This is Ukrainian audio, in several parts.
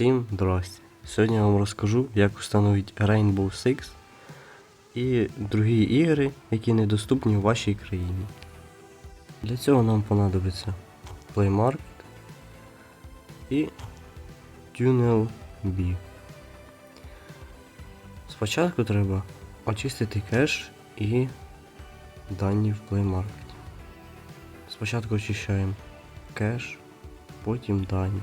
Всім здрасте. Сьогодні я вам розкажу, як встановити Rainbow Six і другі ігри, які недоступні у вашій країні. Для цього нам понадобиться Play Market і Tunnel B. Спочатку треба очистити кеш і дані в Play Market. Спочатку очищаємо кеш, потім дані.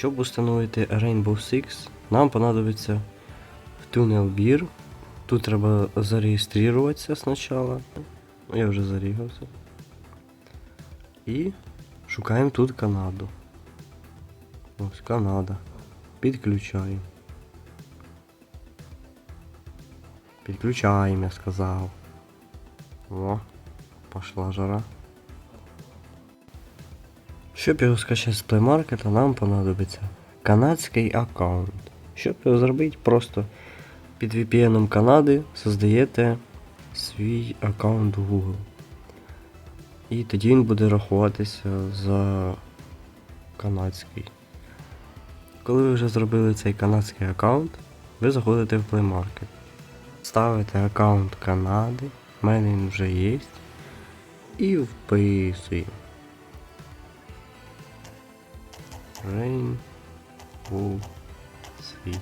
Щоб установити Rainbow Six, нам понадобиться Beer. Тут треба зареєструватися спочатку. Ну, Я вже зарігався. І шукаємо тут Канаду. Ось Канада. Підключаємо. Підключаємо, я сказав. О, пошла жара. Щоб його скачати з Play Market, нам понадобиться канадський аккаунт. Щоб його зробити, просто під VPN Канади создаєте свій аккаунт в Google. І тоді він буде рахуватися за канадський. Коли ви вже зробили цей канадський аккаунт, ви заходите в Play Market. Ставите аккаунт Канади, в мене він вже є. І вписуємо. Rainbow Six.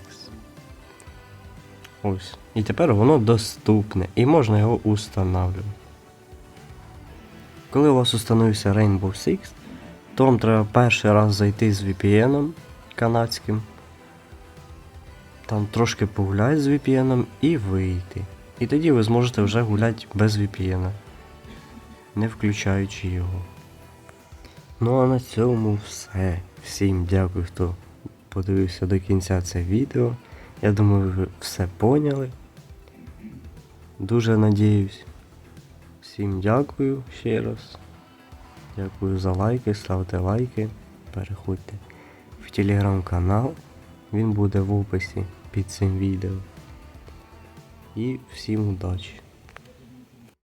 Ось. І тепер воно доступне і можна його устанавлювати. Коли у вас установився Rainbow Six, то вам треба перший раз зайти з VPN канадським. Там трошки погуляти з VPN і вийти. І тоді ви зможете вже гуляти без VPN, не включаючи його. Ну а на цьому все. Всім дякую, хто подивився до кінця це відео. Я думаю, ви все поняли. Дуже надіюсь. Всім дякую ще раз. Дякую за лайки, ставте лайки, переходьте в телеграм-канал. Він буде в описі під цим відео. І всім удачі!